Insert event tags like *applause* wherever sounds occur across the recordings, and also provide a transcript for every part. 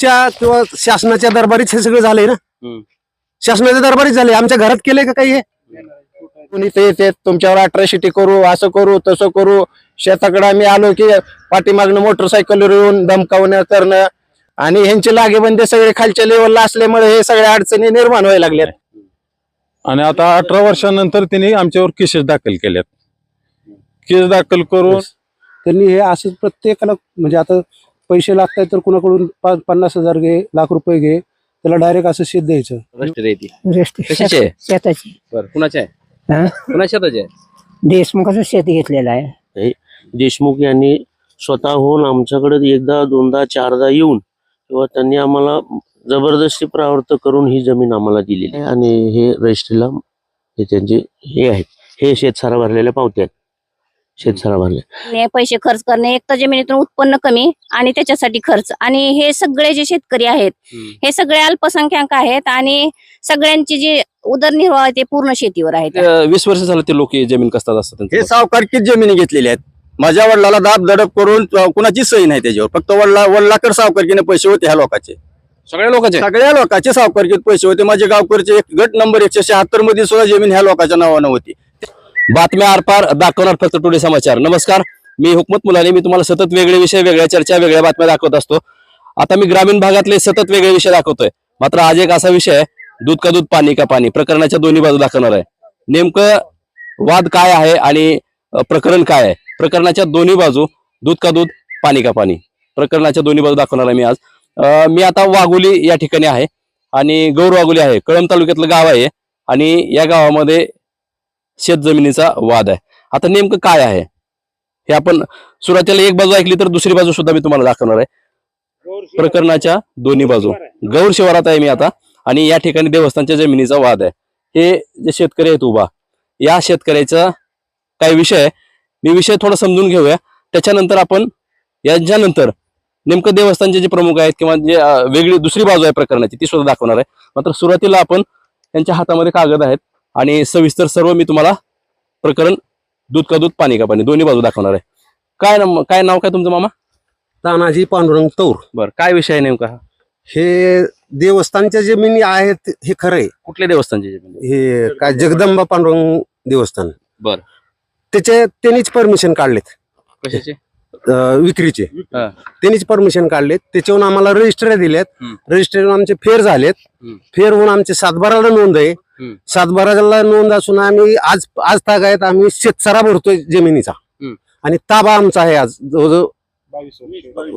तुमच्या किंवा शासनाच्या दरबारीच हे सगळं झालंय ना. शासनाच्या दरबारीच झाले आमच्या घरात केलंय का काही हे? कोणी ते ते तुमच्यावर अट्रॅसिटी करू असं करू तसं करू. शेताकडे आम्ही आलो की पाठीमागनं मोटरसायकलवर येऊन धमकावणं करणं. आणि ह्यांचे लागेबंदे सगळे खालच्या लेवलला असल्यामुळे हे सगळ्या अडचणी निर्माण व्हायला लागल्यात. आणि आता अठरा वर्षानंतर त्यांनी आमच्यावर केसेस दाखल केल्यात. केस दाखल करून त्यांनी हे असं प्रत्येकाला म्हणजे आता पैसे लागतात तर कुणाकडून पा- पन्नास हजार घे लाख रुपये घे त्याला डायरेक्ट असं शेत द्यायचं. रजिस्टर आहे कशाची आहे? शेताची. बरं कुणाचे आहे? हा? कुणाच्या शेताचे आहे? देशमुखाचं शेत घेतलेलं आहे. देशमुख यांनी स्वतःहून आमच्याकडे एकदा दोनदा चारदा येऊन किंवा त्यांनी आम्हाला जबरदस्ती प्रावर्त करून ही जमीन आम्हाला दिलेली आहे. आणि हे रजिस्ट्रीला हे त्यांचे हे आहेत. हे शेतसारा भरलेल्या पावत्या आहेत. शेतसारा भरल्या ने पैसे खर्च करणे एक तर जमिनीतून उत्पन्न कमी आणि त्याच्यासाठी खर्च. आणि हे सगळे जे शेतकरी आहेत. हे सगळे अल्पसंख्याक आहेत आणि सगळ्यांची जी उदरनिर्वाह आहे ते पूर्ण शेतीवर आहेत. ते, वीस वर्ष झालं ते लोक जमीन कसतात असतात हे. सावकारकीच जमिनी घेतलेल्या आहेत. माझ्या वडिलाला दाब दडप करून कुणाची सही नाही त्याच्यावर. फक्त वडिला वडिलाकडे सावकारकीने पैसे होते ह्या लोकांचे. सगळ्या लोकांचे? सगळ्या लोकांचे सावकारकीत पैसे होते. माझे गावकरचे एक गट नंबर एकशे शहात्तरमध्ये सुद्धा जमीन ह्या लोकांच्या नावानं होती. बातम्या आरपार दाखवणार फक्त टुडे समाचार. नमस्कार मी हुकमत मुलाने. मी तुम्हाला सतत वेगळे विषय वेगळ्या चर्चा वेगळ्या बातम्या दाखवत असतो. आता मी ग्रामीण भागातले सतत वेगळे विषय दाखवतोय. मात्र आज एक असा विषय आहे दूध का दूध पाणी का पाणी प्रकरणाच्या दोन्ही बाजू दाखवणार आहे. नेमकं वाद काय आहे आणि प्रकरण काय आहे? प्रकरणाच्या दोन्ही बाजू दूध का दूध पाणी का पाणी. प्रकरणाच्या दोन्ही बाजू दाखवणार आहे मी आज. मी आता वाघोली या ठिकाणी आहे आणि गौर वाघोली आहे. कळंब तालुक्यातलं गाव आहे. आणि या गावामध्ये शेतजमिनीचा वाद आहे. आता नेमकं काय आहे? हे आपण सुरुवातीला एक बाजू ऐकली तर दुसरी बाजू सुद्धा मी तुम्हाला दाखवणार आहे. प्रकरणाच्या दोन्ही बाजू. गौर शिवारात आहे मी आता. आणि या ठिकाणी देवस्थानच्या जमिनीचा वाद आहे. हे जे शेतकरी आहेत उभा या शेतकऱ्याचा काय विषय आहे. मी विषय थोडा समजून घेऊया. त्याच्यानंतर आपण यांच्यानंतर नेमकं देवस्थानचे जे प्रमुख आहेत किंवा जे वेगळी दुसरी बाजू आहे प्रकरणाची ती सुद्धा दाखवणार आहे. मात्र सुरुवातीला आपण त्यांच्या हातामध्ये कागद आहेत. आणि सविस्तर सर्व मी तुम्हाला प्रकरण दूध का दूध पाणी का पाणी दोन्ही बाजू दाखवणार आहे काय नाम काय नाव काय तुमचं मामा तानाजी पांडुरंग तौर बरं काय विषय आहे नेमका हा? देवस्थानच्या जमिनी आहेत हे खरं आहे कुठल्या देवस्थानची जमीन हे काय जगदंबा पांडुरंग देवस्थान बरं. त्याचे त्यांनीच परमिशन काढलेत कशाची अं, विक्रीचे हा. त्यांनीच परमिशन काढलेत त्याच्यावरून आम्हाला रजिस्टर दिलेत हम्म. रजिस्टर आमचे फेर झालेत हम्म. फेर होऊन आमचे सातबाराला नोंद आहे. सातबाराला नोंद असून आम्ही आज आज तागायत आम्ही शेतसारा भरतोय जमिनीचा. आणि ताबा आमचा आहे आज जवळजवळ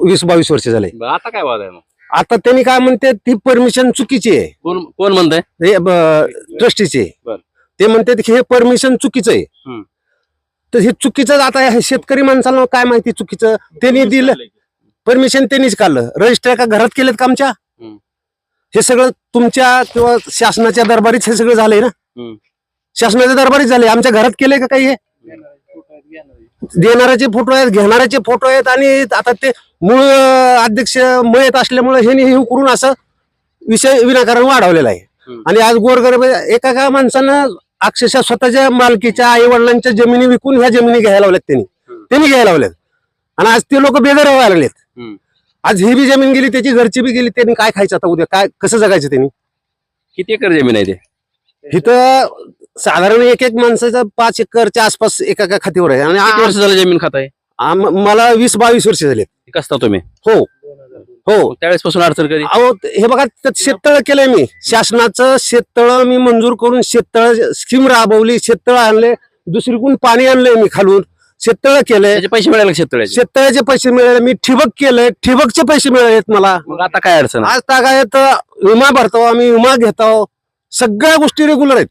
वीस बावीस. वर्ष झाले. आता काय वाद आहे मग? आता त्यांनी काय म्हणते ती परमिशन चुकीची आहे. कोण कोण म्हणतंय? हे ट्रस्टीचे. ते म्हणतात की हे परमिशन चुकीचं आहे. तर हे चुकीचं आता शेतकरी माणसाला काय माहिती चुकीचं? त्यांनी दिलं. परमिशन त्यांनीच काढलं. रजिस्टर का घरात केलेत का आमच्या. हे सगळं तुमच्या किंवा शासनाच्या दरबारीच हे सगळं झालंय ना. शासनाच्या दरबारीच झाले आमच्या घरात केलंय का काही हे देणाऱ्याचे फोटो आहेत घेणाऱ्याचे फोटो आहेत आणि आता ते मूळ अध्यक्ष मयत असल्यामुळे हे हे करून असं विषय विनाकारण वाढवलेला आहे. आणि आज गोरगरीब एका का माणसानं अक्षरशः स्वतःच्या मालकीच्या आई वडिलांच्या जमिनी विकून ह्या जमिनी घ्यायला लावल्यात त्यांनी. त्यांनी घ्यायला लावल्यात आणि आज ते लोक बेघर व्हायला लागलेत. आज ही बी जमीन गेली त्याची घरची बी गेली त्यांनी काय खायचं आता उद्या? काय कसं जगायचं त्यांनी? किती एकर जमीन आहे ते? इथं साधारण एक एक माणसाचं पाच एकरच्या आसपास एका एका खात्यावर आहे. आणि किती आ- वर्ष झालं जमीन खात आहे आम- मला वीस बावीस वर्ष झाले कसता तुम्ही? हो. हो. त्यावेळेस पासून अडचण कधी? अहो हे बघा त्यात शेततळ केलंय मी. शासनाचं शेततळ मी मंजूर करून शेततळ स्कीम राबवली शेततळ आणले दुसरीकडून पाणी आणलंय मी खालून. शेततळ केलंय त्याचे पैसे मिळाले का शेततळ्याचे? शेततळ्याचे पैसे मिळाले. मी ठिबक केलंय ठिबकचे पैसे मिळालेत मला. मग आता काय अडचण आहे? आज तागायत विमा भरतो आम्ही विमा घेतो सगळ्या गोष्टी रेग्युलर आहेत.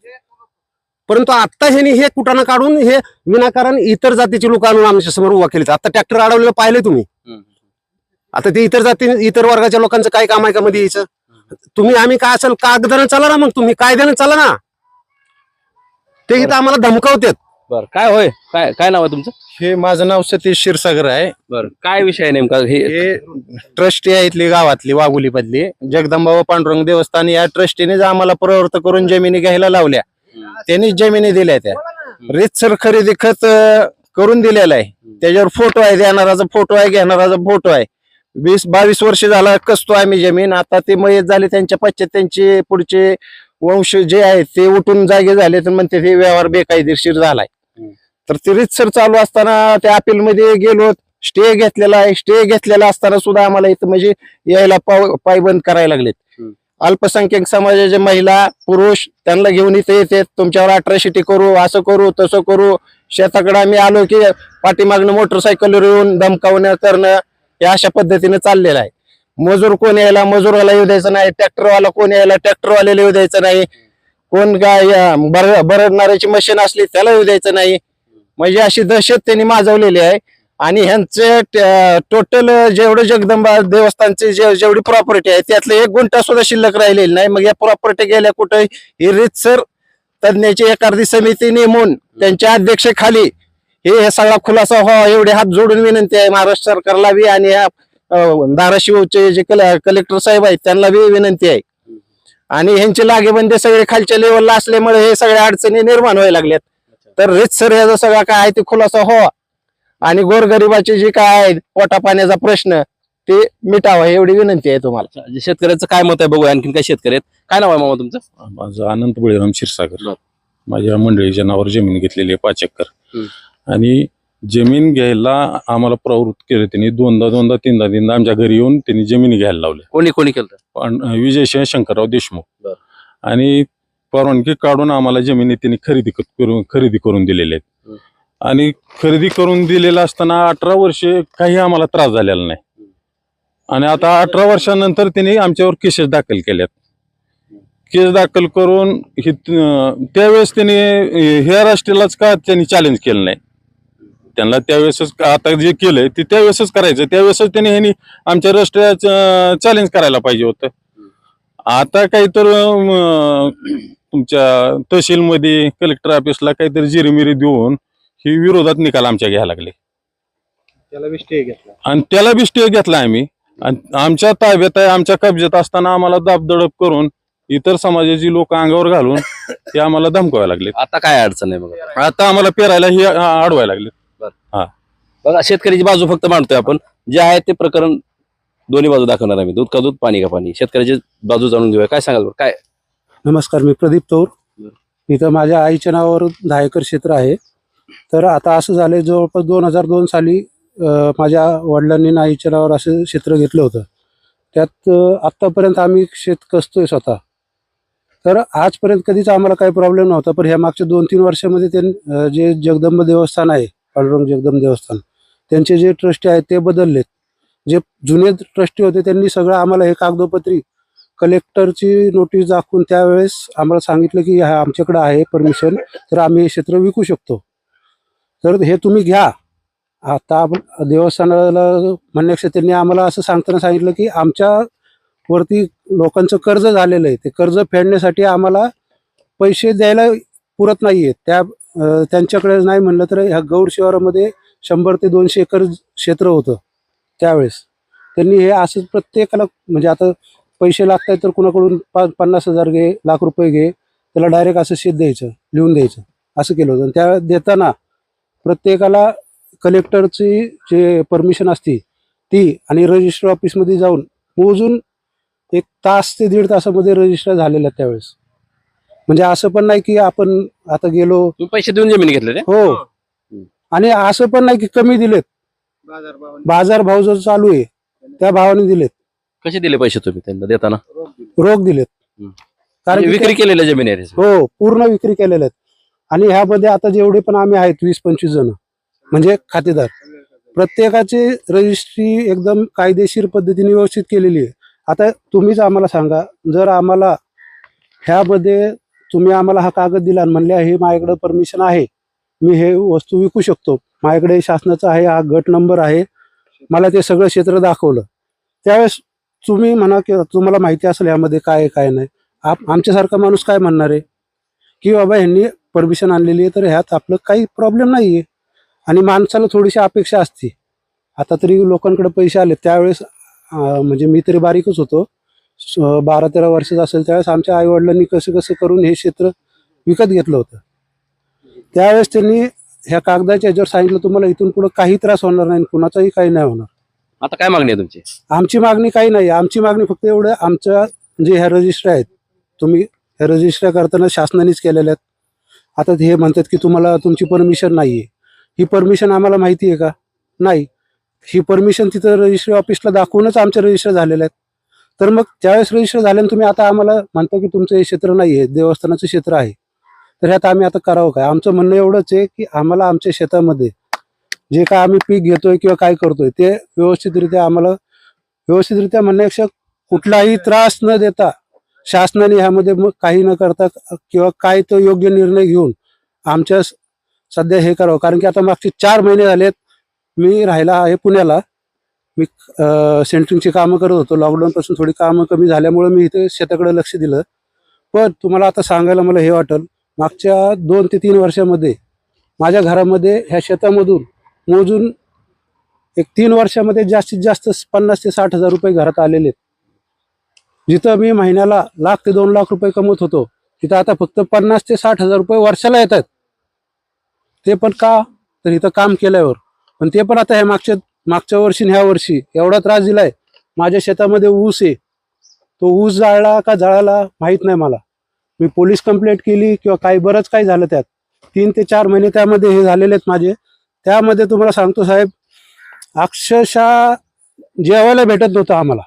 परंतु आता ह्यांनी हे कुठानं काढून हे विनाकारण इतर जातीचे लोक आणून आमच्यासमोर उभा केले आता ट्रॅक्टर अडवलेलं पाहिले तुम्ही. हम्म. आता ते इतर जाती इतर वर्गाच्या लोकांचं काय काम आहे का मध्ये यायचं? तुम्ही आम्ही काय असेल कागदानं चला ना मग तुम्ही. कायद्यानं चला ना. ते इथं आम्हाला धमकावतात. बरं काय होय? काय काय नाव आहे तुमचं? हे माझं नाव सतीश क्षीरसागर आहे. बरं काय विषय आहे नेमका? हे हे ट्रस्टी आहे इथली गावातली वाघुलीमधली. जगदंबा व पांडुरंग देवस्थान या ट्रस्टीनेच आम्हाला प्रवृत्त करून जमिनी घ्यायला लावल्या. त्यांनीच जमिनी दिल्या त्या. रितसर खरेदी खत अं, करून दिलेला आहे. त्याच्यावर फोटो आहे देणाराचा फोटो आहे घेणाराचा फोटो आहे. वीस बावीस वर्ष झाला कसतो आम्ही जमीन. आता ते मयत झाले त्यांच्या पश्चात त्यांचे पुढचे वंश जे आहेत ते उठून जागे झाले तर म्हणते ते व्यवहार बेकायदेशीर झालाय. तर ते रितसर चालू असताना त्या अपील मध्ये गेलो स्टे घेतलेला आहे. स्टे घेतलेला असताना सुद्धा आम्हाला इथं म्हणजे यायला पाव- पायबंद करायला लागलेत. अल्पसंख्याक समाजाचे महिला पुरुष त्यांना घेऊन इथे येते. तुमच्यावर अठराशिटी करू असं करू तसं करू. शेताकडे आम्ही आलो की पाठीमागनं मोटरसायकलवर येऊन धमकावणं करणं हे अशा पद्धतीने चाललेलं आहे. मजूर कोण यायला? मजुराला येऊ द्यायचं नाही. ट्रॅक्टरवाला कोण यायला? ट्रॅक्टरवाल्याला येऊ द्यायचं नाही. कोण काय बर बरडणाऱ्याची मशीन असली त्याला येऊ द्यायचं नाही. म्हणजे अशी दहशत त्यांनी माजवलेली आहे. आणि ह्यांचे टोटल जेवढं जगदंबा देवस्थानचे जे जेवढी प्रॉपर्टी आहे त्यातलं एक गुंठा सुद्धा शिल्लक राहिलेली नाही. मग या प्रॉपर्टी गेल्या कुठं? ही रितसर तज्ञाची एखादी समिती नेमून त्यांच्या अध्यक्षेखाली हे सगळा खुलासा व्हावा एवढे हात जोडून विनंती आहे. महाराष्ट्र सरकारला बी आणि या धाराशिवचे जे कलेक्टर साहेब आहेत त्यांना बी विनंती आहे. आणि ह्यांचे लागेबंदे सगळे खालच्या लेवलला असल्यामुळे हे सगळ्या अडचणी निर्माण व्हायला लागल्यात. तर रितसर ह्याचा सगळा काय आहे ते खुलासा व्हावा आणि गोरगरिबाचे जे काय आहे पोटा पाण्याचा प्रश्न ते मिटावा एवढी विनंती आहे तुम्हाला. जे शेतकऱ्याचं काय मत आहे बघूया आणखीन काय शेतकरी आहेत? काय नाव आहे मामा तुमचं? माझं अनंत बळीराम क्षीरसागर. बर. माझ्या मंडळीच्या नावावर जमीन घेतलेली आहे पाच एकर. हम्म. आणि जमीन घ्यायला आम्हाला प्रवृत्त केलं त्यांनी. दोनदा दोनदा तीनदा तीनदा आमच्या घरी येऊन त्यांनी जमीन घ्यायला लावल्या कोणी कोणी केलं? पण विजयसिंह शंकरराव देशमुख. बर. आणि परवानगी काढून आम्हाला जमिनी त्यांनी खरेदी क- करून खरेदी करून दिलेल्या आहेत. आणि खरेदी करून दिलेलं असताना अठरा वर्षे काही आम्हाला त्रास झालेला नाही. आणि आता अठरा वर्षानंतर त्यांनी आमच्यावर केसेस दाखल केल्यात. केस दाखल करून हे अं, त्यावेळेस त्यांनी अं, ह्या राष्ट्रीयलाच का त्यांनी चॅलेंज केलं नाही? त्यांना त्यावेळेसच का- आता जे केलंय ते त्यावेळेसच करायचं. त्यावेळेसच त्यांनी ह्यांनी आमच्या राष्ट्रीय चॅलेंज करायला पाहिजे होतं. आता काही तर अं, तुमच्या तहसीलमध्ये कलेक्टर ऑफिसला काहीतरी जिरीमिरी देऊन ही विरोधात निकाल आमच्या घ्यायला लागले. त्याला बी स्टे घेतला. आणि त्याला बी स्टे घेतला आम्ही. आणि आमच्या ताब्यात आहे आमच्या कब्जात असताना आम्हाला दाबदडप करून इतर समाजाची लोक अंगावर घालून ते आम्हाला धमकावे लागले आता काय अडचण आहे बघा? आता आम्हाला पेरायला ही अडवायला लागले बघा शेतकऱ्याची बाजू फक्त मांडतोय आपण. जे आहे ते प्रकरण दोन्ही बाजू दाखवणार आम्ही. दूध का दूध पाणी का पाणी. शेतकऱ्याची बाजू जाणून घेऊया. काय सांगाल बरं? काय? नमस्कार मी प्रदीप तौर इथं माझ्या आईच्या नावावर दहा एकर क्षेत्र आहे. तर आता असं झालंय जवळपास दोन हजार दोन साली अं, माझ्या वडिलांनी आणि आईच्या नावावर असं क्षेत्र घेतलं होतं. त्यात आत्तापर्यंत आम्ही शेत कसतोय स्वतः. तर आजपर्यंत कधीच आम्हाला काही प्रॉब्लेम नव्हता पण ह्या मागच्या दोन तीन वर्षामध्ये ते जे जगदंब देवस्थान आहे पांडुरंग जगदंब देवस्थान त्यांचे जे ट्रस्टी आहेत ते बदललेत. जे जुने ट्रस्टी होते त्यांनी सगळं आम्हाला हे कागदोपत्री कलेक्टरची नोटीस दाखवून त्यावेळेस आम्हाला सांगितलं की ह्या आमच्याकडे आहे परमिशन तर आम्ही हे क्षेत्र विकू शकतो. तर हे तुम्ही घ्या. आता आपण देवस्थानाला म्हणण्यापेक्षा त्यांनी आम्हाला असं सांगताना सांगितलं की आमच्या वरती लोकांचं कर्ज झालेलं आहे. ते कर्ज फेडण्यासाठी आम्हाला पैसे द्यायला पुरत नाही आहेत त्या त्यांच्याकडे नाही म्हणलं तर ह्या गौड शिवारामध्ये शंभर ते दोनशे एकर क्षेत्र होतं त्यावेळेस. त्यांनी हे असं प्रत्येकाला म्हणजे आता पैसे लागतात तर कुणाकडून पाच पन्नास हजार घे लाख रुपये घे त्याला डायरेक्ट असं शेत द्यायचं लिहून द्यायचं असं केलं होतं. त्या देताना प्रत्येकाला कलेक्टरची जे परमिशन असती ती आणि रजिस्टर ऑफिसमध्ये जाऊन मोजून एक तास ते दीड तासामध्ये रजिस्टर झालेलं त्यावेळेस. म्हणजे असं पण नाही की आपण आता गेलो पैसे देऊन जमीन घेतले हो. आणि असं पण नाही की कमी दिलेत. बाजार भाव जो चालू आहे त्या भावाने दिलेत. कसे दिले पैसे तुम्ही त्यांना देताना? रोख दिलेत. कारण म्हणजे की विक्री केलेल्या जमीन आहे. हो पूर्ण विक्री केलेल्या आहेत. आणि ह्यामध्ये आता जेवढे पण आम्ही आहेत वीस पंचवीस जण म्हणजे खातेदार प्रत्येकाची रजिस्ट्री एकदम कायदेशीर पद्धतीने व्यवस्थित केलेली आहे. आता तुम्हीच आम्हाला सांगा जर आम्हाला ह्यामध्ये तुम्ही आम्हाला हा कागद दिला आणि म्हणले हे माझ्याकडे परमिशन आहे मी हे वस्तू विकू शकतो. माझ्याकडे शासनाचा आहे हा गट नंबर आहे. मला ते सगळं क्षेत्र दाखवलं. त्यावेळेस तुम्ही म्हणा की तुम्हाला माहिती असेल यामध्ये काय आहे, काय नाही. आप आमच्यासारखा माणूस काय म्हणणार आहे? की बाबा ह्यांनी परमिशन आणलेली आहे तर ह्यात आपलं काही प्रॉब्लेम नाही आहे आणि माणसाला थोडीशी अपेक्षा असते. आता तरी लोकांकडे पैसे आले. त्यावेळेस म्हणजे मी तरी बारीकच होतो. स- बारा तेरा वर्षाचा असेल त्यावेळेस आमच्या आईवडिलांनी कसं कसं करून हे क्षेत्र विकत घेतलं होतं. त्यावेळेस त्यांनी ह्या कागदाच्या ह्याच्यावर सांगितलं तुम्हाला इथून पुढं काही त्रास होणार नाही कुणाचाही काही नाही होणार. आता काय मागणी आहे तुमची? आमची मागणी काही नाही. आमची मागणी फक्त एवढं आमच्या जे ह्या रजिस्टर आहेत तुम्ही ह्या रजिस्टर करताना शासनानेच केलेल्या आहेत. आता ते हे म्हणतात की तुम्हाला तुमची परमिशन नाही आहे ही परमिशन आम्हाला माहिती आहे का? नाही. ही परमिशन तिथं रजिस्ट्री ऑफिसला दाखवूनच आमचे रजिस्टर झालेले आहेत. तर मग ज्यावेळेस रजिस्टर झाल्यानं तुम्ही आता आम्हाला म्हणता की तुमचं हे क्षेत्र नाही आहे देवस्थानाचं क्षेत्र आहे. तर ह्यात आम्ही आता करावं काय? आमचं म्हणणं एवढंच आहे की आम्हाला आमच्या शेतामध्ये जे काय आम्ही पीक घेतोय किंवा काय करतोय ते व्यवस्थितरित्या आम्हाला व्यवस्थितरित्या म्हणण्यापेक्षा कुठलाही त्रास न देता शासनाने ह्यामध्ये मग काही न करता किंवा काय तो योग्य निर्णय घेऊन आमच्या सध्या हे करावं. कारण की आता मागचे चार महिने झालेत मी राहिला आहे पुण्याला. मी सेंटरिंगची कामं करत होतो. लॉकडाऊनपासून थोडी कामं कमी झाल्यामुळे मी इथे शेताकडे लक्ष दिलं. पण तुम्हाला आता सांगायला मला हे वाटेल मागच्या दोन ते तीन वर्षामध्ये माझ्या घरामध्ये ह्या शेतामधून मोजून एक तीन वर्षामध्ये जास्तीत जास्त पन्नास ते साठ हजार रुपये घरात आलेले आहेत. जिथं मी महिन्याला लाख ते दोन लाख रुपये कमवत होतो तिथं आता फक्त पन्नास ते साठ हजार रुपये वर्षाला येतात ते पण का? तर इथं काम केल्यावर. पण ते पण आता ह्या मागच्या मागच्या वर्षी ह्या वर्षी एवढा त्रास दिलाय. माझ्या शेतामध्ये ऊस आहे. तो ऊस जाळला का जाळाला माहीत नाही मला. मी पोलीस कंप्लेंट केली किंवा काही बरंच काही झालं त्यात. तीन ते चार महिने त्यामध्ये हे झालेले आहेत माझे. त्यामध्ये तुम्हाला सांगतो साहेब अक्षरशः जेवायला भेटत नव्हतं आम्हाला.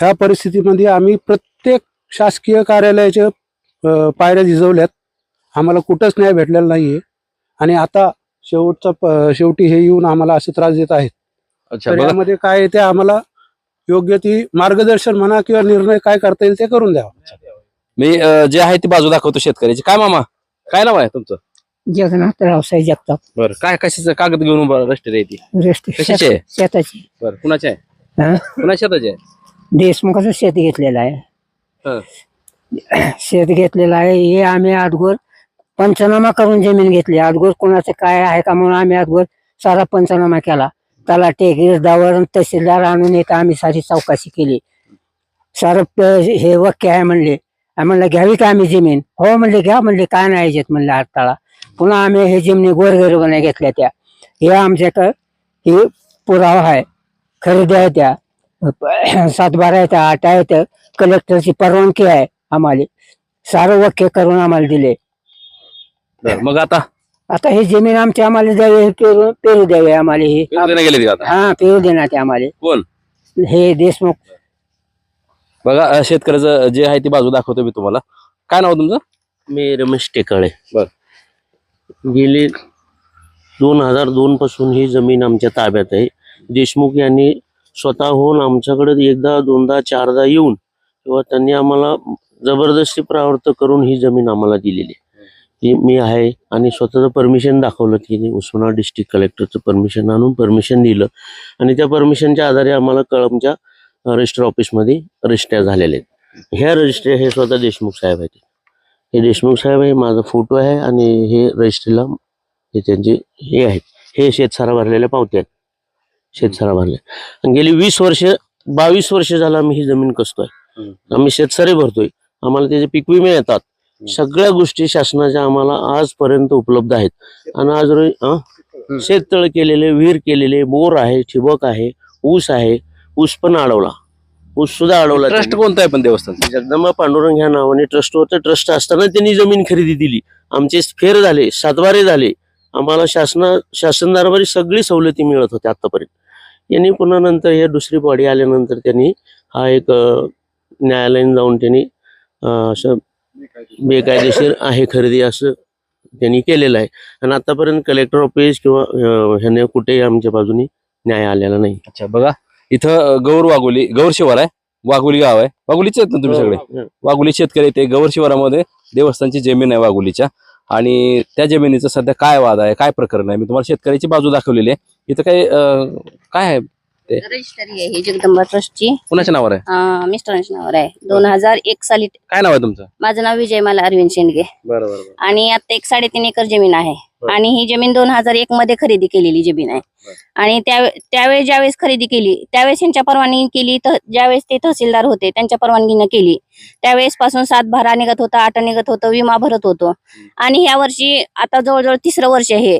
ह्या परिस्थितीमध्ये आम्ही प्रत्येक शासकीय कार्यालयाच्या पायऱ्या झिजवल्यात. आम्हाला कुठंच न्याय भेटलेला नाहीये. आणि आता शेवटचा प- शेवटी हे येऊन आम्हाला असे त्रास देत आहेत. अच्छा तर बघा. यामध्ये काय आहे ते आम्हाला योग्य ती मार्गदर्शन म्हणा किंवा निर्णय काय करता येईल ते करून द्यावा. मी अं, जे आहे ती बाजू दाखवतो शेतकऱ्याची. काय मामा? काय नाव आहे तुमचं? जगन्नाथ रावसाई जगताप. बरं. काय कशाचं कागद घेऊन उभं रस्ते आहे ती? रेस्ट कशाची? आहे? शेताची. बरं कुणाचे आहे? हा? कुणाच्या शेताचे आहे देशमुखाचं शेत घेतलेलं आहे. हं. शेत घेतलेलं आहे. हे आम्ही अगोदर पंचनामा करून जमीन घेतली. अगोदर कोणाचं काय आहे का म्हणून आम्ही अगोदर सारा पंचनामा केला. त्याला गिरदावर आणि तहसीलदार आणून येतं आम्ही सारी चौकशी केली. सारं प- हे वाक्य आहे म्हणले. म्हणलं घ्यावी का आम्ही जमीन? हो म्हणले घ्या. म्हणले काय नाही याच्यात म्हणले हाताळा पुन्हा आम्ही हे जमिनी गोरगरिबाने घेतल्या त्या. हे आमच्याकडं हे पुरावा आहे. खरेदी आहे त्या. *clears throat* सातबारा आहे त्या आठ आहे त्या. कलेक्टरची परवानगी आहे आम्हाला. सारं वाक्य करून आम्हाला दिले. बरं मग आता? आता हे जमीन आमची आम्हाला द्यावी हे पेरू पेरू द्यावे आम्हाला हे. पेरू देण्यात गेले ते आता? हा पेरू देण्यात आम्हाला. कोण? हे देशमुख. बघा अं, शेतकऱ्याचं जे आहे ती बाजू दाखवतो मी तुम्हाला. काय नाव तुमचं? मी रमेश टेकाळे. बर. गेले दोन हजार दोन पासून ही जमीन आमच्या ताब्यात आहे. देशमुख यांनी स्वतःहून आमच्याकडे एकदा दोनदा चारदा येऊन किंवा त्यांनी आम्हाला जबरदस्ती प्रावर्त करून ही जमीन आम्हाला दिलेली. आहे. ही मी आहे आणि स्वतःचं परमिशन दाखवलं की उस्मानाबाद डिस्ट्रिक्ट कलेक्टरचं परमिशन आणून परमिशन दिलं. आणि त्या परमिशनच्या आधारे आम्हाला कळमच्या रजिस्टर ऑफिसमध्ये रजिस्टर झालेले आहेत. ह्या रजिस्टर हे स्वतः देशमुख साहेब आहेत. हे देशमुख साहेब आहे माझा फोटो आहे आणि हे रजिस्ट्रीला हे त्यांचे हे आहेत. हे शेतसारा भरलेल्या पावत्या आहेत. शेतसारा भरल्या. गेली वीस वर्ष बावीस वर्ष झालं आम्ही ही जमीन कसतोय. आम्ही शेतसारे भरतोय. आम्हाला त्याचे पीक विमे येतात. सगळ्या गोष्टी शासनाच्या आम्हाला आजपर्यंत उपलब्ध आहेत. आणि आज? शेततळ केलेले विहीर केलेले बोर आहे ठिबक आहे ऊस आहे ऊस पण अडवला ऊस सुद्धा अडवला ट्रस्ट. कोणतं आहे पण देवस्थान? जगदंबा पांडुरंग ह्या नावाने ट्रस्ट होतं ट्रस्ट असताना त्यांनी जमीन खरेदी दिली. आमचे फेर झाले सातबारे झाले. आम्हाला शासना शासन दरबारी सगळी सवलती मिळत होत्या आतापर्यंत. यांनी पुन्हा नंतर हे दुसरी बॉडी आल्यानंतर त्यांनी हा एक न्यायालयीन जाऊन त्यांनी असं बेकायदेशीर आहे खरेदी असं त्यांनी केलेलं आहे. आणि आतापर्यंत कलेक्टर ऑफिस किंवा ह्याने कुठेही आमच्या बाजूनी न्याय आलेला नाही. अच्छा बघा. इथं गौर वाघोली गौर शिवार आहे. वाघोली गाव आहे. वाघोलीचे आहेत ना तुम्ही सगळे? हो. वाघोली शेतकरी ते गौर शिवारामध्ये देवस्थानची जमीन आहे वाघोलीच्या. आणि त्या जमिनीचं सध्या काय वाद आहे काय प्रकरण आहे? मी तुम्हाला शेतकऱ्याची बाजू दाखवलेली आहे. इथं काय काय आहे रजिस्टरी आहे ही जगदंबा ट्रस्टची. कुणाच्या नावावर आहे? मिस्टरांच्या नावावर आहे. दोन हजार एक साली काय नाव आहे तुमचं? माझं नाव विजयमाला अरविंद शेंडगे. बरं बरं. आणि आता एक साडेतीन एकर जमीन आहे. आणि ही जमीन दोन हजार एक मध्ये खरेदी केलेली जमीन आहे. आणि त्या त्यावेळेस ज्यावेळेस खरेदी केली त्यावेळेस यांच्या परवानगी केली तर ज्यावेळेस ते तहसीलदार होते त्यांच्या परवानगीनं केली. त्यावेळेस पासून सात भरा निघत होता आठ निघत होतं विमा भरत होतो. आणि ह्या वर्षी आता जवळजवळ तिसरं वर्ष हे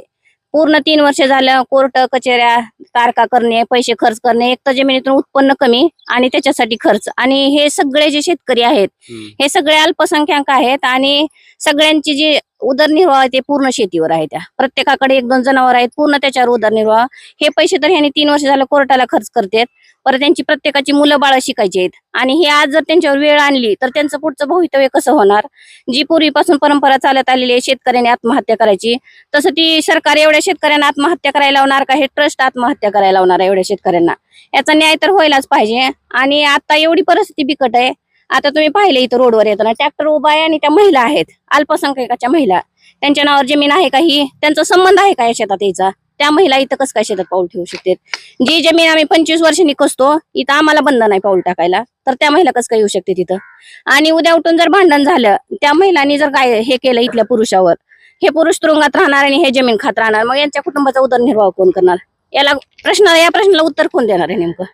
पूर्ण तीन वर्ष झालं कोर्ट कचेऱ्या तारका करणे पैसे खर्च करणे एक तर जमिनीतून उत्पन्न कमी आणि त्याच्यासाठी खर्च. आणि हे सगळे जे शेतकरी आहेत हे सगळे अल्पसंख्याक आहेत आणि सगळ्यांची जी उदरनिर्वाह ते पूर्ण शेतीवर आहे त्या. प्रत्येकाकडे एक दोन जनावर आहेत पूर्ण त्याच्यावर उदरनिर्वाह. हे पैसे तर ह्याने तीन वर्ष झालं कोर्टाला खर्च करतात. परत त्यांची प्रत्येकाची मुलं बाळं शिकायची आहेत. आणि हे आज जर त्यांच्यावर वेळ आणली तर त्यांचं पुढचं भवितव्य कसं होणार? जी पूर्वीपासून परंपरा चालत आलेली आहे शेतकऱ्यांनी आत्महत्या करायची तसं ती सरकार एवढ्या शेतकऱ्यांना आत्महत्या करायला लावणार का? हे ट्रस्ट आत्महत्या करायला लावणार आहे एवढ्या शेतकऱ्यांना. याचा न्याय तर व्हायलाच पाहिजे. आणि आता एवढी परिस्थिती बिकट आहे. आता तुम्ही पाहिले इथं रोडवर येताना ट्रॅक्टर उभा आहे आणि त्या महिला आहेत अल्पसंख्याकाच्या महिला. त्यांच्या नावावर जमीन आहे का ही? त्यांचा संबंध आहे का या शेतात यायचा त्या महिला इथं कसं काय शेतात पाऊल ठेवू शकतात? जी जमीन आम्ही पंचवीस वर्षांनी कसतो इथं आम्हाला बंद नाही पाऊल टाकायला. तर त्या महिला कसं काय येऊ शकते तिथं आणि उद्या उठून जर भांडण झालं त्या महिलांनी जर काय हे केलं इथल्या पुरुषावर हे पुरुष तुरुंगात राहणार आणि हे जमीन खात राहणार मग यांच्या कुटुंबाचा उदरनिर्वाह कोण करणार? याला प्रश्न या प्रश्नाला उत्तर कोण देणार आहे नेमकं?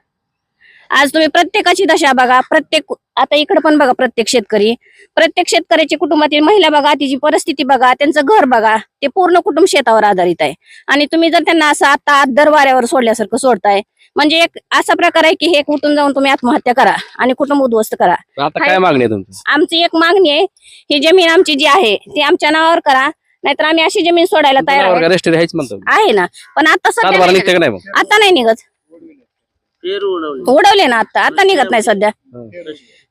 आज तुम्ही प्रत्येकाची दशा बघा. प्रत्येक आता इकडे पण बघा प्रत्येक शेतकरी. प्रत्येक शेतकऱ्याची कुटुंबातील महिला बघा तिची परिस्थिती बघा त्यांचं घर बघा ते पूर्ण कुटुंब शेतावर आधारित आहे. आणि तुम्ही जर त्यांना असं आता दर वाऱ्यावर सोडल्यासारखं सोडताय म्हणजे एक असा प्रकार आहे की हे कुठून जाऊन तुम्ही आत्महत्या करा आणि कुटुंब उद्ध्वस्त करा. आता काय मागणी आहे तुमची? आमची एक मागणी आहे ही जमीन आमची जी आहे ती आमच्या नावावर करा नाहीतर आम्ही अशी जमीन सोडायला तयार आहे. रेस्टरी आहेच म्हणतो. आहे ना. पण आता सात सध्या बारा नाही निघते का नाही मग? ना. आता नाही निघत. फेर उडवले. उडवले ना आता. आता निघत नाही सध्या.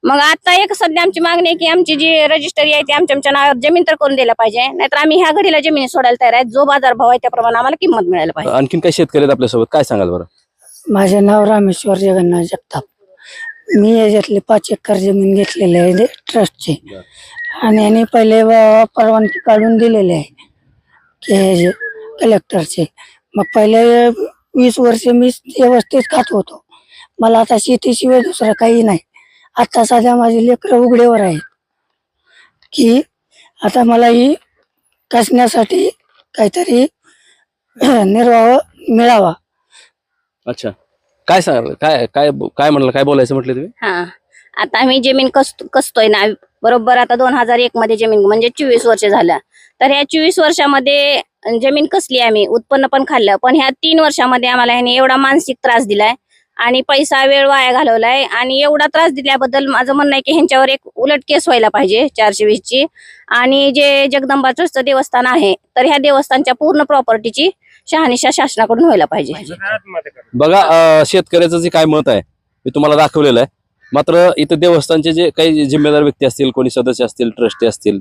मग आता एक सध्या आमची मागणी आहे की आमची जी रजिस्टरी आहे ती आमच्या आमच्या नावावर जमीन तर करून द्यायला पाहिजे. नाहीतर आम्ही ह्या घडीला जमीन सोडायला तयार आहे. जो बाजार भाव आहे त्याप्रमाणे आम्हाला किंमत मिळायला पाहिजे. आणखीन काही शेतकरी आहेत आपल्यासोबत? काय सांगाल बरं? माझे नाव रामेश्वर जगन्नाथ जगताप. मी याच्यातले पाच एकर जमीन घेतलेली आहे ट्रस्टची. आणि यांनी पहिले व- परवानगी काढून दिलेली आहे की हे जे कलेक्टरचे मग पहिले वीस वर्ष मी व्यवस्थित खात होतो. मला आता शेतीशिवाय दुसरं काही नाही. आता सध्या माझे लेकरं उघडेवर आहेत. की आता मला ही कसण्यासाठी काहीतरी *clears throat* निर्वाह मिळावा. अच्छा. काय सांगाल? काय काय काय म्हणलं? काय बोलायचं म्हटलं तुम्ही? हा. आता आम्ही जमीन कसतो कसतोय ना. बरोबर आता दोन हजार एक मध्ये जमीन म्हणजे चोवीस वर्ष झालं तर ह्या चोवीस वर्षामध्ये जमीन कसली आम्ही? उत्पन्न पण खाल्लं. पण ह्या तीन वर्षामध्ये आम्हाला ह्याने एवढा मानसिक त्रास दिलाय. आणि पैसा वेळ वाया घालवलाय. आणि एवढा त्रास दिल्याबद्दल माझं म्हणणं आहे की ह्यांच्यावर एक उलट केस व्हायला पाहिजे चारशे वीस ची आणि जे जगदंबा ट्रस्टचं देवस्थान आहे तर ह्या देवस्थानच्या पूर्ण प्रॉपर्टीची शहानिशा शासनाकडून व्हायला पाहिजे. बघा शेतकऱ्याचं जे काय मत आहे मी तुम्हाला दाखवलेलं आहे. मात्र इथं देवस्थानचे जे काही जिम्मेदार व्यक्ती असतील कोणी सदस्य असतील ट्रस्टी असतील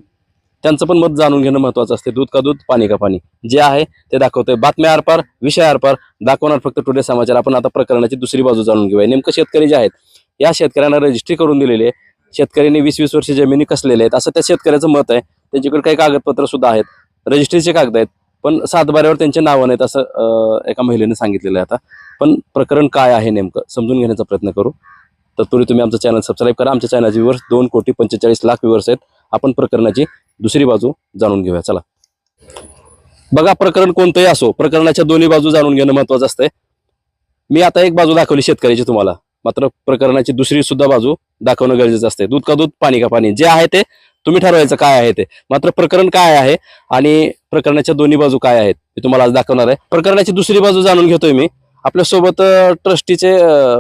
त्यांचं पण मत जाणून घेणं महत्वाचं असते. दूध का दूध पाणी का पाणी. जे आहे ते दाखवतोय. बातम्या आरपार विषय आरपार दाखवणार फक्त टुडे समाचार. आपण आता प्रकरणाची दुसरी बाजू जाणून घेऊया. नेमकं शेतकरी जे आहेत या शेतकऱ्यांना रजिस्ट्री करून दिलेली आहे. शेतकऱ्यांनी वीस वीस वर्ष जमिनी कसलेल्या आहेत? असं त्या शेतकऱ्याचं मत आहे. त्यांच्याकडे काही कागदपत्र सुद्धा आहेत. रजिस्ट्रीचे कागद आहेत. पण सातबाऱ्यावर त्यांचे नावं नाहीत असं एका महिलेने सांगितलेलं आहे आता. पण प्रकरण काय आहे नेमकं? समजून घेण्याचा प्रयत्न करू. तत्पूर्वी तुम्ही आमचं चॅनल सबस्क्राईब करा. आमच्या चॅनलचे व्ह्यूअर्स दोन कोटी पंचेचाळीस लाख व्ह्यूअर्स आहेत. आपण प्रकरणाची दुसरी बाजू जाणून घेऊया चला. बघा प्रकरण कोणतंही असो प्रकरणाच्या दोन्ही बाजू जाणून घेणं महत्वाचं असतंय. मी आता एक बाजू दाखवली शेतकऱ्याची तुम्हाला. मात्र प्रकरणाची दुसरी सुद्धा बाजू दाखवणं गरजेचं असते दूध का दूध पाणी का पाणी. जे आहे ते तुम्ही ठरवायचं काय आहे ते. मात्र प्रकरण काय आहे आणि प्रकरणाच्या दोन्ही बाजू काय आहेत मी तुम्हाला आज दाखवणार आहे. प्रकरणाची दुसरी बाजू जाणून घेतोय मी. आपल्यासोबत ट्रस्टीचे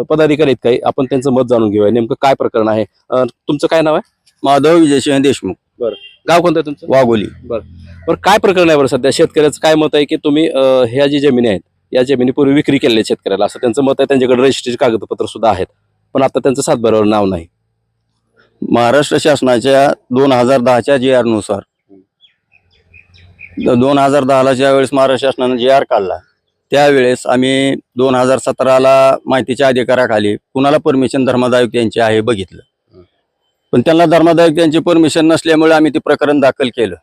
पदाधिकारी आहेत काही. आपण त्यांचं मत जाणून घेऊया. नेमकं काय प्रकरण आहे? तुमचं काय नाव आहे? माधव विजयसिंह देशमुख. गाव कोणतं आहे तुमचं? वाघोली. बरं. काय प्रकरण आहे बरं सध्या? शेतकऱ्याचं काय मत आहे की तुम्ही अं, ह्या जी जमिनी आहेत या जमिनी पूर्वी विक्री केलेल्या आहेत शेतकऱ्याला असं त्यांचं मत आहे त्यांच्याकडे रजिस्ट्रीचे कागदपत्र सुद्धा आहेत. पण आता त्यांचं सातबारावर नाव नाही. महाराष्ट्र शासनाच्या दोन हजार दहाच्या जी आरनुसार दोन हजार दहाला ज्या वेळेस महाराष्ट्र शासनाने जी आर काढला त्यावेळेस आम्ही दोन हजार सतराला माहितीच्या अधिकाराखाली कुणाला परमिशन धर्मादायुक्त यांची आहे बघितलं. पण त्यांना धर्मादायुक्त यांची परमिशन नसल्यामुळे आम्ही ते प्रकरण दाखल केलं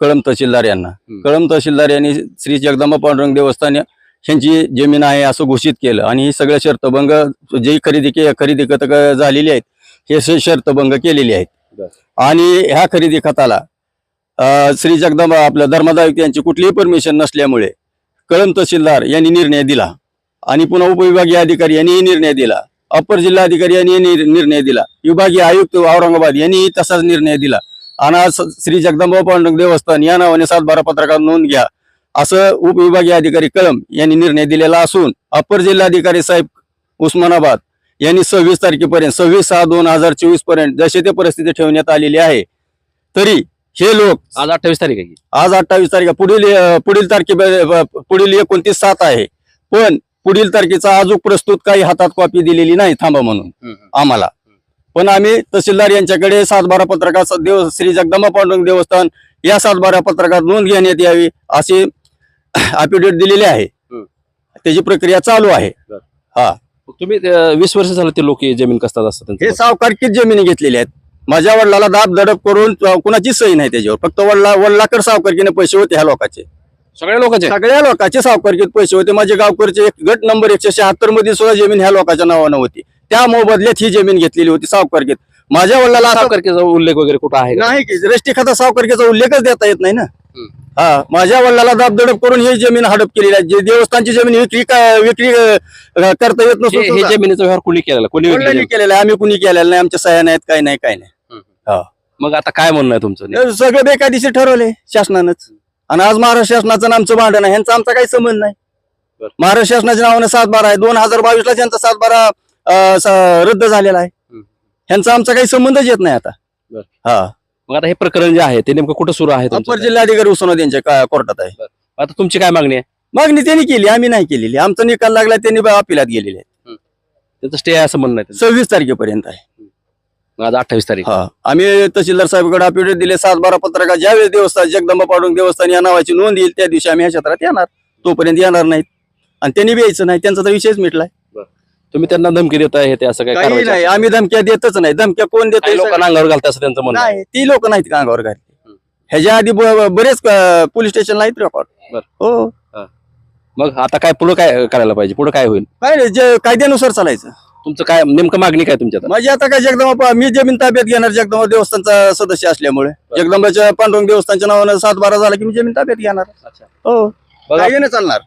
कळम तहसीलदार यांना. कळम तहसीलदार यांनी श्री जगदंबा पांडुरंग देवस्थान यांची जमीन आहे असं घोषित केलं. आणि ही सगळ्या शर्तभंग जे खरेदी के खरेदी खत झालेली आहेत हे शर्तभंग केलेली आहेत. आणि ह्या खरेदी खताला श्री जगदंबा आपल्या धर्मादायुक्त यांची कुठलीही परमिशन नसल्यामुळे कळम तहसीलदार यांनी निर्णय दिला. आणि पुन्हा उपविभागीय अधिकारी यांनीही निर्णय दिला. अपर जिल्हा अधिकारी यांनी निर- निर्णय दिला विभागीय आयुक्त औरंगाबाद यांनीही तसाच निर्णय दिला आणि आज श्री जगदंबा पांडुरंग देवस्थान या नावाने सातबारा पत्रकात नोंद घ्या असं उपविभागीय अधिकारी कळम यांनी निर्णय दिलेला असून अपर जिल्हाधिकारी साहेब उस्मानाबाद यांनी सव्वीस तारखेपर्यंत सव्वीस सहा दोन हजार चोवीसपर्यंत जशी ते परिस्थिती ठेवण्यात आलेली आहे तरी हे लोक आज अठ्ठावीस तारीख आहे? आज अठ्ठावीस तारीख. पुढील पुढील तारखे पुढील एकोणतीस सात आहे पण पुढील तारखेचा अजून प्रस्तुत काही हातात कॉपी दिलेली नाही थांबा म्हणून. आम्हाला. पण आम्ही तहसीलदार यांच्याकडे सातबारा पत्रकात देव श्री जगदंबा पांडुरंग देवस्थान या सातबारा पत्रकात नोंद घेण्यात यावी असे अफिडेविट दिलेले आहे. त्याची प्रक्रिया चालू आहे. मग तुम्ही वीस वर्ष झालं ते लोक जमीन कसतात असतात हे. सावकारकीच जमिनी घेतलेल्या आहेत. माझ्या वडिलाला दाब दडप करून कुणाची सही नाही त्याच्यावर. फक्त वडिला वडिलाकर सावकारकीने पैसे होते ह्या लोकांचे. सगळ्या लोकांचे? सगळ्या लोकांचे सावकारकीत पैसे होते. माझे गावकरचे एक गट नंबर एकशे शहात्तरमध्ये सुद्धा जमीन ह्या लोकांच्या नावानं होती. त्या मोबदल्यात ही जमीन घेतलेली होती सावकारकीत माझ्या वडिलाला सावकारकीचा उल्लेख वगैरे कुठं आहे? नाही की रष्टी खाता सावकारकीचा उल्लेखच देता येत नाही ना. हा माझ्या वडिलाला दाबदडप करून ही जमीन हडप केलेली आहे. जे देवस्थानची जमीन विक्री विक्री करता येत नसून हे जमिनीचा व्यवहार कुणी केलेला? कोणी केलेलं आहे? आम्ही कुणी केलेलं नाही? आमच्या सह्या नाहीत काही नाही काही नाही. मग आता काय म्हणणं आहे तुमचं? सगळं बेकायदेशीर ठरवले शासनानंच. आणि आज महाराष्ट्र शासनाचं आमचं भांडण आहे. ह्यांचा आमचा काही संबंध नाही. महाराष्ट्र शासनाच्या नावानं सात बारा आहे. दोन हजार बावीस ला त्यांचा सात बारा रद्द झालेला आहे. ह्यांचा आमचा काही संबंधच येत नाही आता. हा. मग आता हे प्रकरण जे आहे ते नेमकं कुठं सुरू आहे अपर? जिल्हाधिकारी उस्मानाबाद यांच्या कोर्टात आहे. आता तुमची काय मागणी आहे? मागणी त्यांनी केली आम्ही नाही केलेली. आमचा निकाल लागला त्यांनी अपिलात गेलेले त्याचं स्टे असं म्हणणं. सव्वीस तारखेपर्यंत आहे. मग आज अठ्ठावीस तारीख. हा. आम्ही तहसीलदार साहेबकडे अपिडेट दिले सात बारा पत्रका ज्यावेळेस देवस्थान जगदंबा पाडून देवस्थान या नावाची नोंद येईल त्या दिवशी आम्ही ह्या क्षेत्रात येणार. तोपर्यंत येणार नाहीत. आणि त्यांनी बी यायचं नाही त्यांचा तर विषयच मिटलाय. तुम्ही त्यांना धमकी देताय हे ते असं काय काही नाही आम्ही धमक्या देतच नाही. धमक्या कोण देत काही लोकांना अंगावर घालतात असं त्यांचं म्हणणं आहे. नाही ती लोक नाहीत का अंगावर घातली ह्याच्या आधी ब- बरेच पोलीस स्टेशनला आहेत रेकॉर्ड बरं. हो. मग आता काय पुढे काय करायला पाहिजे? पुढे काय होईल? काय नाही जे कायद्यानुसार चालायचं. तुमचं काय नेमकं मागणी काय तुमच्या? माझी आता काय जगदंबा मी जमीन ताब्यात घेणार जगदंबा देवस्थानचा सदस्य असल्यामुळे. जगदंबाच्या पांडुरंग देवस्थानच्या नावानं सात बारा झाला की मी जमीन ताब्यात घेणार. हो. चालणार.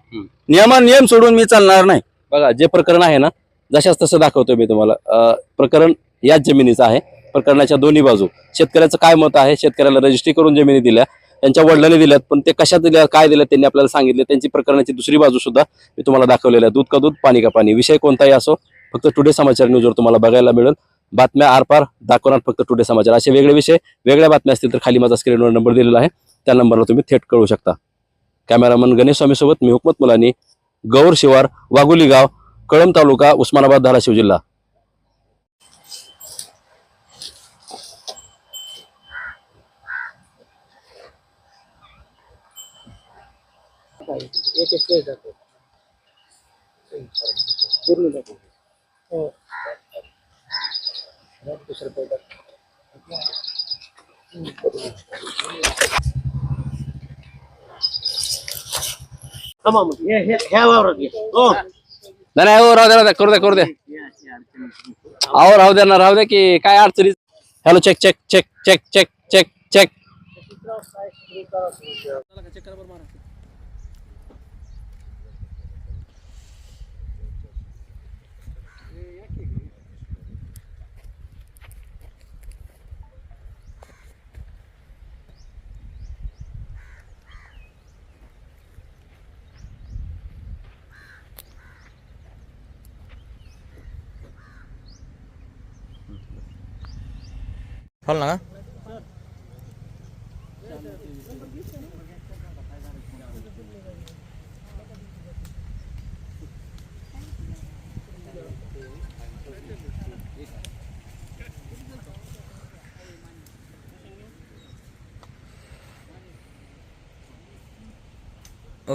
नियमा नियम सोडून मी चालणार नाही. बघा जे प्रकरण आहे ना जशाच तसं दाखवतोय मी तुम्हाला. प्रकरण याच जमिनीचं आहे. प्रकरणाच्या दोन्ही बाजू. शेतकऱ्याचं काय मत आहे? शेतकऱ्याला रजिस्ट्री करून जमिनी दिल्या. त्यांच्या वडिलांनी दिल्यात पण ते कशात दिल्या काय दिल्या त्यांनी आपल्याला सांगितले. त्यांची प्रकरणाची दुसरी बाजू सुद्धा मी तुम्हाला दाखवलेली आहे. दूध का दूध पाणी का पाणी. विषय कोणताही असो फक्त टुडे समाचार न्यूजवर तुम्हाला बघायला मिळेल. बातम्या आरपार दाखवणार फक्त टुडे समाचार असे वेगळे विषय वेगळ्या बातम्या असतील तर खाली माझा स्क्रीनवर नंबर दिलेला आहे. त्या नंबरला तुम्ही थेट कळू शकता. कॅमेरामन गणेश मी हुकमत मुलानी गौर शिवार वाघोली गाव कळंब तालुका उस्मानाबाद धाराशिव जिल्हा. नाही नाही हो, राहू द्या राहू द्या करू द्या करू द्या अहो राहू द्या ना, राहू द्या की काय अडचणी hello check check check check check check check Hol na nga.